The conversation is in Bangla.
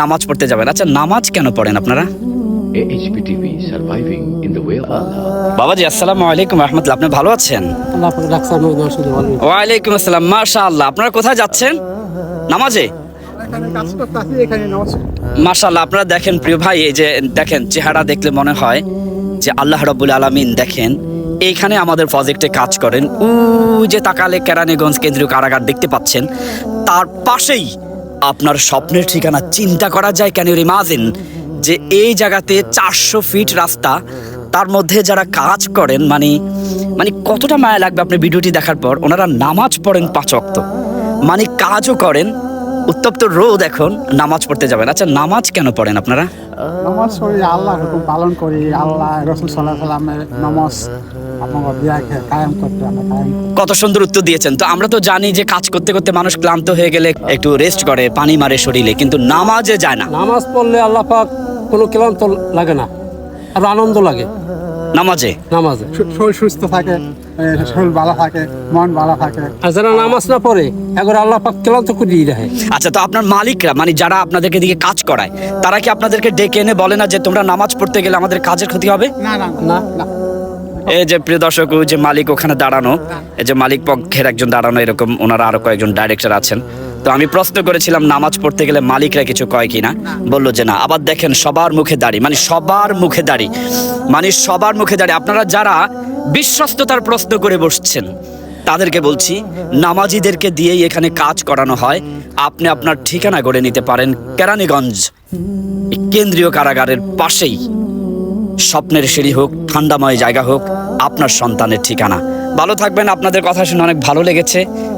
নামাজ পড়তে যাবেন। আচ্ছা নামাজ কেন পড়েন আপনারা? বাবাজি আসসালামু আলাইকুম রহমতুল্লাহ। আপনি ভালো আছেন? ওয়ালাইকুম আসসালাম। মাশা আল্লাহ আপনারা কোথায় যাচ্ছেন? নামাজে? মাশাল্লাহ আপনারা দেখেন প্রিয় ভাই এই যে দেখেন চেহারা দেখলে মনে হয় যে আল্লাহ রব্বুল আলমিন দেখেন এইখানে আমাদের প্রজেক্টে কাজ করেন। উ যে তাকালে কেরানীগঞ্জ কেন্দ্রীয় কারাগার দেখতে পাচ্ছেন তার পাশেই আপনার স্বপ্নের ঠিকানা চিন্তা করা যায় ক্যান ইউর ইমাজিন যে এই জায়গাতে চারশো ফিট রাস্তা, তার মধ্যে যারা কাজ করেন মানে মানে কতটা মায়া লাগবে আপনি ভিডিওটি দেখার পর, ওনারা নামাজ পড়েন পাঁচ অক্ত মানে কাজও করেন উত্তপ্ত রোদ এখন নামাজ পড়তে যাবেন। আচ্ছা নামাজ কেন পড়েন আপনারা? নামাজ পড়ি আল্লাহ হুকুম পালন করি আল্লাহ রসুল সাল্লাহ সাল্লামের নামাজ। কত সুন্দর উত্তর দিয়েছেন। তো আমরা তো জানি যে কাজ করতে করতে মানুষ ক্লান্ত হয়ে গেলে একটু রেস্ট করে পানি মারে শরীরে কিন্তু নামাজে যায় না। নামাজ পড়লে আল্লাহ পাক কোনো ক্লান্ত লাগে না আর আনন্দ লাগে। নামাজে? নামাজে। শরীর সুস্থ থাকে শরীর ভালো থাকে মন ভালো থাকে। আর যারা নামাজ না পড়ে একবার আল্লাহ পাক ক্লান্ত করে দিয়ে রাখে আচ্ছা তো আপনার মালিকরা মানে যারা আপনাদেরকে দিকে কাজ করায় তারা কি আপনাদেরকে ডেকে এনে বলে না যে তোমরা নামাজ পড়তে গেলে আমাদের কাজের ক্ষতি হবে? না না না না। এই যে প্রিয় দর্শক যে মালিক ওখানে দাঁড়ানো এই যে মালিক পক্ষের একজন দাঁড়ানো এরকম ওনারা আরও কয়েকজন ডাইরেক্টর আছেন। তো আমি প্রশ্ন করেছিলাম, নামাজ পড়তে গেলে মালিকরা কিছু কয় কিনা? বলল যে না। আবার দেখেন, সবার মুখে দাড়ি। মানে সবার মুখে দাড়ি। মানে সবার মুখে দাড়ি। আপনারা যারা বিশ্বস্ততার প্রশ্ন করে বসছেন, তাদেরকে বলছি, নামাজিদেরকে দিয়েই এখানে কাজ করানো হয়। আপনি আপনার ঠিকানা গড়ে নিতে পারেন কেরানীগঞ্জ, কেন্দ্রীয় কারাগারের পাশেই। স্বপ্নের সিঁড়ি হোক, ঠান্ডাময় জায়গা হোক, আপনার সন্তানের ঠিকানা। ভালো থাকবেন। আপনাদের কথা শুনে অনেক ভালো লেগেছে।